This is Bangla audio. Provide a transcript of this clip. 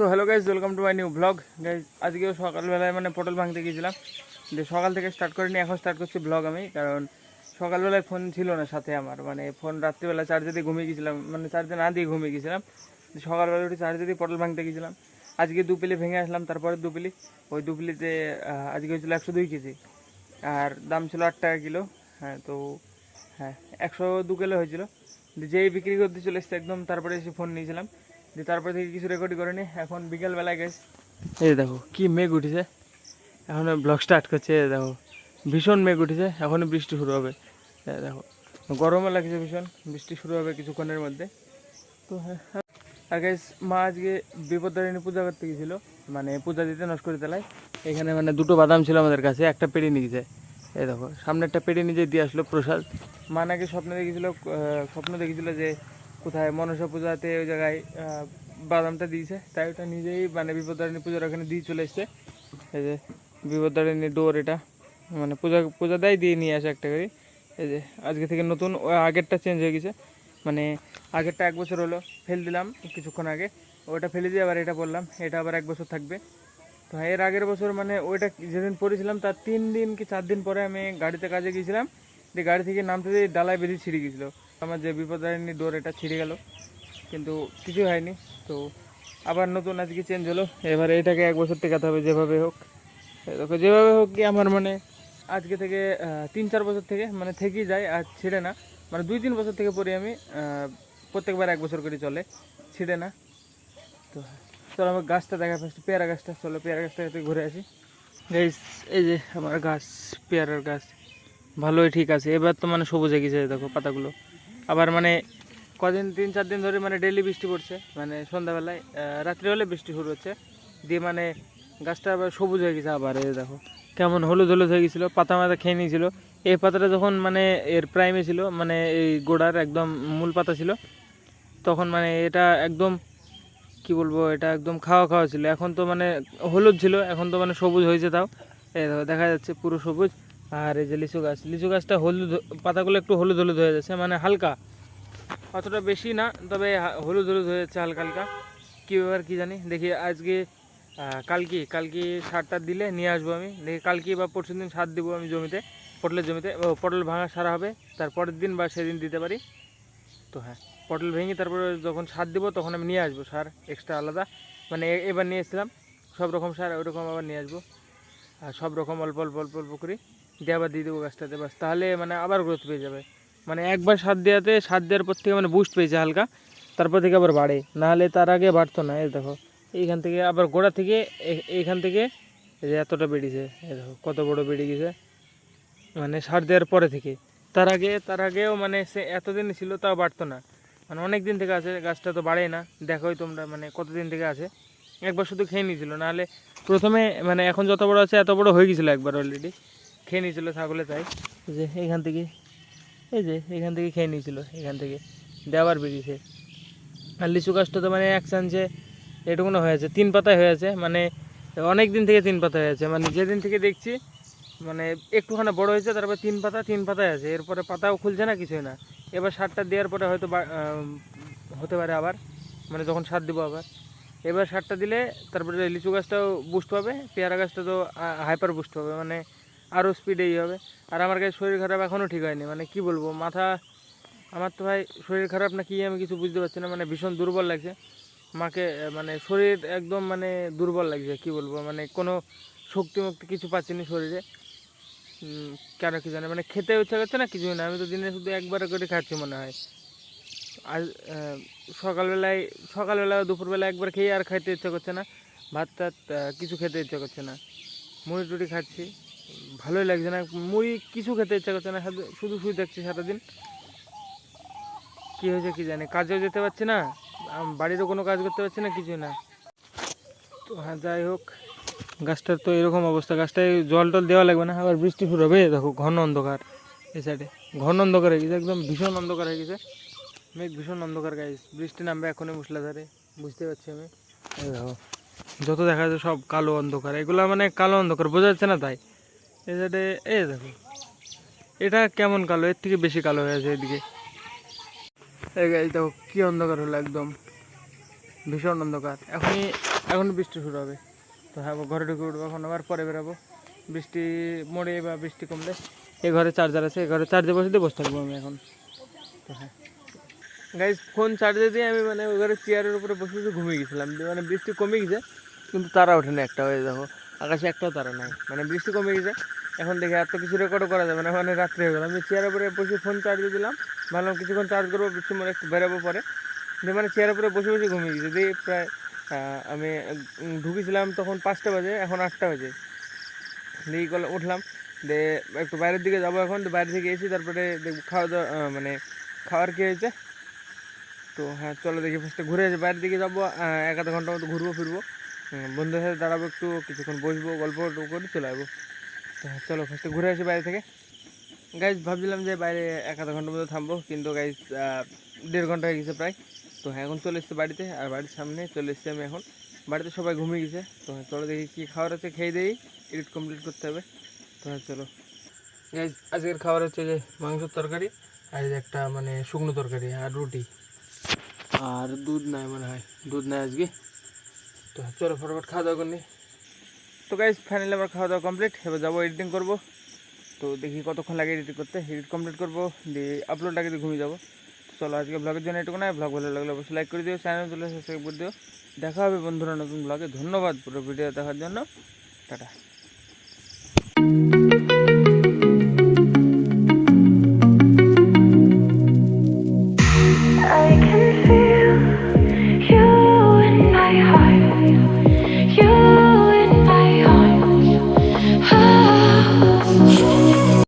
So hello guys welcome to my new blog guys আজকেও সকালবেলায় মানে পটল ভাঙতে গিয়েছিলাম। যে সকাল থেকে স্টার্ট করিনি, এখন স্টার্ট করছি ব্লগ আমি, কারণ সকালবেলায় ফোন ছিল না সাথে আমার। মানে ফোন রাত্রিবেলা চার্জে দিয়ে ঘুমিয়ে গেছিলাম মানে চার্জে না দিয়ে ঘুমিয়ে গেছিলাম সকালবেলা উঠে চার্জে দিয়ে পটল ভাঙতে গেছিলাম আজকে দু পিলি ভেঙে আসলাম, তারপরে দু পিলি। ওই দু পিলিতে আজকে হয়েছিল একশো দুই কেজি। আর দাম ছিল আট টাকা কিলো। হ্যাঁ তো হ্যাঁ একশো দু কিলো হয়েছিল। যেই বিক্রি করতে চলে এসছে একদম, তারপরে এসে ফোন নিয়েছিলাম। দিয়ে তারপরে থেকে কিছু রেকর্ড করে নি এখন বিকেলবেলায় গেছ এই দেখো, কি মেঘ উঠেছে। এখন ব্লগ স্টার্ট করছে দেখো। ভীষণ মেঘ উঠেছে এখনই বৃষ্টি শুরু হবে। দেখো, গরমও লাগছে ভীষণ, বৃষ্টি শুরু হবে কিছুক্ষণের মধ্যে। তো হ্যাঁ আর গাইস মা আজকে বিপদারিণী পূজা করতে গেছিল মানে পূজা দিতে নস্করি তেলায় এখানে মানে দুটো বাদাম ছিল আমাদের কাছে, একটা পেড়ে নিয়ে গেছে এই দেখো, সামনে একটা পেড়ে নিজে দিয়ে আসলো প্রসাদ। মা নাকি স্বপ্নে দেখেছিল স্বপ্ন দেখেছিল যে কোথায় মনসা পূজাতে ওই জায়গায় বাদামটা দিয়েছে। তাই ওটা নিজেই মানে বিপদারিণী পূজার ওখানে দিয়ে চলে এসছে। এই যে বিপদারিণী ডোর এটা মানে পূজা পূজা দেয় দিয়ে নিয়ে আসে একটা করে। এই যে আজকে থেকে নতুন আগেরটা চেঞ্জ হয়ে গেছে। মানে আগেরটা এক বছর হলো, ফেল দিলাম কিছুক্ষণ আগে। ওটা ফেলে দিয়ে আবার এটা বললাম, এটা আবার এক বছর থাকবে। তো এর আগের বছর মানে ওইটা যেদিন পড়েছিলাম, তার তিন দিন কি চার দিন পরে আমি গাড়িতে কাজে গিয়েছিলাম। দিয়ে গাড়ি থেকে নামতে দিয়ে ডালায় বেরিয়ে ছিঁড়ে গেছিল আমার যে বিপদারিণী ডোর, এটা ছিঁড়ে গেল। কিন্তু কিছু হয়নি। তো আবার নতুন আজকে চেঞ্জ হলো। এবারে এটাকে এক বছর টেকাতে হবে যেভাবে হোক। দেখো, যেভাবে হোক কি আমার মানে আজকে থেকে তিন চার বছর থেকে মানে থেকেই যায় আর ছিঁড়ে না। মানে দুই তিন বছর থেকে পরে আমি প্রত্যেকবার এক বছর করে চলে, ছিঁড়ে না। তো চলো আমার গাছটা দেখা ফার্স্ট পেয়ারা গাছটা। চলো পেয়ারা গাছটা ঘুরে আসি। এই যে আমার গাছ, পেয়ারার গাছ। ভালোই ঠিক আছে। এবার তো মানে সবুজে গেছে, দেখো পাতাগুলো। আবার মানে কদিন, তিন, চার দিন ধরে মানে ডেলি বৃষ্টি পড়ছে। মানে সন্ধ্যাবেলায় রাত্রি হলে বৃষ্টি শুরু হচ্ছে। দিয়ে মানে গাছটা আবার সবুজ হয়ে গেছে আবার, এই দেখো। কেমন হলুদ হলুদ হয়ে গেছিল, পাতা মাথা খেয়ে নিয়েছিল। এই পাতাটা যখন মানে এর প্রাইমে ছিল মানে এই গোড়ার একদম মূল পাতা ছিল, তখন মানে এটা একদম, কি বলব, এটা একদম খাওয়া খাওয়া ছিল। এখন তো মানে হলুদ ছিল, এখন তো মানে সবুজ হয়েছে তাও। এই দেখো, দেখা যাচ্ছে পুরো সবুজ। আর এই যে লিচু গাছ, লিচু গাছটা হলুদ, পাতাগুলো একটু হলুদ হলুদ হয়ে যাচ্ছে মানে হালকা। অতটা বেশি না, তবে হলুদ হলুদ হয়ে যাচ্ছে হালকা হালকা। কী ব্যাপার কী জানি? দেখি আজকে কালকে কালকে সারটা দিলে নিয়ে আসব আমি। দেখি কালকে বা পরশু দিন সার দেবো আমি জমিতে, পটলের জমিতে। পটল ভাঙা সারা হবে, তারপরের দিন বা সেদিন দিতে পারি। তো হ্যাঁ পটল ভেঙে তারপরে যখন সার দেবো তখন আমি নিয়ে আসব, সার এক্সট্রা আলাদা। মানে এবার নিয়ে এসেছিলাম, সব রকম সার ওরকম আবার নিয়ে আসব। আর সব রকম অল্প অল্প অল্প অল্প করে। দিয়ে আবার দিয়ে দেবো গাছটাতে বাস তাহলে মানে আবার গ্রোথ পেয়ে যাবে। মানে একবার সার দেওয়াতে, সার দেওয়ার পর থেকে মানে বুস্ট পেয়েছে হালকা, তারপর থেকে আবার বাড়ে। নাহলে তার আগে বাড়তো না, এই দেখো। এইখান থেকে আবার গোড়া থেকে এইখান থেকে যে এতটা বেরিয়েছে এই দেখো, কত বড় বেরিয়ে গেছে। মানে সার দেওয়ার পরে থেকে। তার আগে, তার আগেও মানে সে এতদিন ছিল, তাও বাড়তো না। মানে অনেক দিন থেকে আছে, গাছটা তো বাড়েই না। দেখোই তোমরা মানে কতদিন থেকে আছে। একবার শুধু খেয়ে নিয়েছিল, নাহলে প্রথমে মানে এখন যত বড় আছে, এত বড় হয়ে গেছিল একবার অলরেডি খেয়ে নিয়েছিল ছাগলে তাই। যে এখান থেকে, এই যে এখান থেকে খেয়ে নিয়েছিল, এখান থেকে। দেওয়ার বেরিয়েছে। আর লিচু গাছটা তো মানে এক চান্সে এটুকুনো হয়েছে তিন পাতায় হয়েছে মানে অনেক দিন থেকে তিন পাতা হয়েছে মানে যেদিন থেকে দেখছি মানে একটুখানি বড় হয়েছে, তারপর তিন পাতা, তিন পাতায় আছে। এরপরে পাতাও খুলছে না, কিছুই না। এবার সারটা দেওয়ার পরে হয়তো হতে পারে আবার। মানে যখন সার দিব আবার। এবার সারটা দিলে তারপরে লিচু গাছটাও বুস্ট পাবে, পেয়ারা গাছটা তো হাইপার বুস্ট পাবে। মানে আরও স্পিডেই হবে। আর আমার কাছে শরীর খারাপ এখনও ঠিক হয়নি। মানে কি বলব, মাথা, আমার তো ভাই শরীর খারাপ না কি আমি কিছু বুঝতে পারছি না মানে ভীষণ দুর্বল লাগছে। মাকে মানে শরীর একদম মানে দুর্বল লাগছে, কি বলব মানে কোনো শক্তি মুক্তি কিছু পাচ্ছি না শরীরে কেন কি জানে মানে খেতে ইচ্ছা করছে না, কিছুই না। আমি তো দিনে শুধু একবার করে খাচ্ছি মনে হয়। আজ সকালবেলায় সকালবেলা দুপুরবেলা একবার খেয়ে আর খাইতে ইচ্ছা করছে না। ভাত টাত কিছু খেতে ইচ্ছা করছে না। মুড়ি টুড়ি খাচ্ছি। ভালোই লাগছে না। মুড়ি কিছু খেতে ইচ্ছা করছে না শুধু- শুধু দেখছি সারাদিন। কি হয়েছে কি জানি, কাজেও যেতে পারছি না, আম- বাড়িরও কোনো কাজ করতে পারছি না, কিছুই না। তো হ্যাঁ যাই হোক, গাছটার তো এরকম অবস্থা, গাছটায় জল টল দেওয়া লাগবে না, আবার বৃষ্টি শুরু হবে দেখো, ঘন অন্ধকার এই সাইডে ঘন অন্ধকার হয়ে গেছে, একদম ভীষণ অন্ধকার হয়ে গেছে। মেঘ ভীষণ অন্ধকার গাইস বৃষ্টি নামবে এখনই মুসলাধারে, বুঝতে পারছি আমি। দেখো, যত দেখা যাচ্ছে সব কালো অন্ধকার, এগুলো মানে কালো অন্ধকার, বোঝা যাচ্ছে না তাই। এই সাইডে এই দেখো। এটা কেমন কালো? এর থেকে বেশি কালো হয়ে আছে এদিকে। এই গাইস, দেখো কি অন্ধকার হলো একদম। ভীষণ অন্ধকার। এখনই এখন বৃষ্টি শুরু হবে। তো হ্যাঁ ঘরে ঢুকে উঠবো এখন, আবার পরে বেরাবো। বৃষ্টি মরে বা বৃষ্টি কমলে। এই ঘরে চার্জার আছে এই ঘরে চার্জে বসে দিয়ে বসে থাকব আমি এখন। তো হ্যাঁ। গাইজ ফোন চার্জে দিয়ে আমি মানে ওই ঘরে চেয়ারের উপরে বসে বসে ঘুমিয়ে গেছিলাম। মানে বৃষ্টি কমে গেছে, কিন্তু তারা ওঠেনি একটা। হয়ে দেখো আকাশে একটাও তারা নাই। মানে বৃষ্টি কমে গেছে, এখন দেখে এত কিছু রেকর্ডও করা যাবে না মানে রাত্রে হয়ে গেল। আমি চেয়ারের উপরে বসে ফোন চার্জে দিলাম, ভাবলাম কিছুক্ষণ চার্জ করব, বৃষ্টি মনে একটু বেরোবো পরে। দিয়ে মানে চেয়ারের উপরে বসে বসে ঘুমিয়ে গেছে। দিয়ে প্রায় আমি ঢুকেছিলাম তখন পাঁচটা বাজে, এখন আটটা বাজে। দিয়ে কল উঠলাম, দিয়ে একটু বাইরের দিকে যাব এখন বাইরে থেকে এসে তারপরে দেখব খাওয়া দাওয়া মানে খাওয়ার কী হয়েছে? তো হ্যাঁ চলো দেখি ফার্স্টে ঘুরে বাইরের দিকে যাব এক আধা ঘণ্টা মতো ঘুরবো, ফিরবো। বন্ধুদের সাথে দাঁড়াবো একটু, কিছুক্ষণ বসবো, গল্প করে চলে আসব। তো হ্যাঁ চলো ফার্স্টে ঘুরে আসি বাইরে থেকে। গাইজ ভাবছিলাম যে বাইরে এক আধা ঘণ্টার মতো থামবো, কিন্তু গাইজ দেড় ঘণ্টা হয়ে গেছে প্রায়। তো হ্যাঁ এখন চলে এসছে বাড়িতে, আর বাড়ির সামনে চলে এসছি আমি এখন। বাড়িতে সবাই ঘুমিয়ে গেছে। তো হ্যাঁ চলো দেখি কী খাবার আছে খেয়ে দেই এডিট কমপ্লিট করতে হবে। তো হ্যাঁ চলো। গাইজ আজকের খাবার হচ্ছে যে মাংসের তরকারি, আর একটা মানে শুকনো তরকারি আর রুটি। আর দুধ নাই মনে হয়। দুধ নাই আজকে? তো চলো ফটাফট খাওয়া দাওয়া করি তো গাইজ ফাইনালি আমার খাওয়া দাওয়া কমপ্লিট এবার যাব এডিটিং করব। তো দেখি কতক্ষণ লাগে এডিট করতে। এডিট কমপ্লিট করব, দিয়ে আপলোড লাগে দিয়ে ঘুমিয়ে যাব। চলো আজকে ব্লগের জন্য এটুকু নয়। ব্লগ ভালো লাগলে অবশ্যই লাইক করে দিও চ্যানেল তুলে সাবস্ক্রাইব করে দিও। দেখা হবে বন্ধুরা নতুন ব্লগে ধন্যবাদ পুরো ভিডিও দেখার জন্য। টাটা।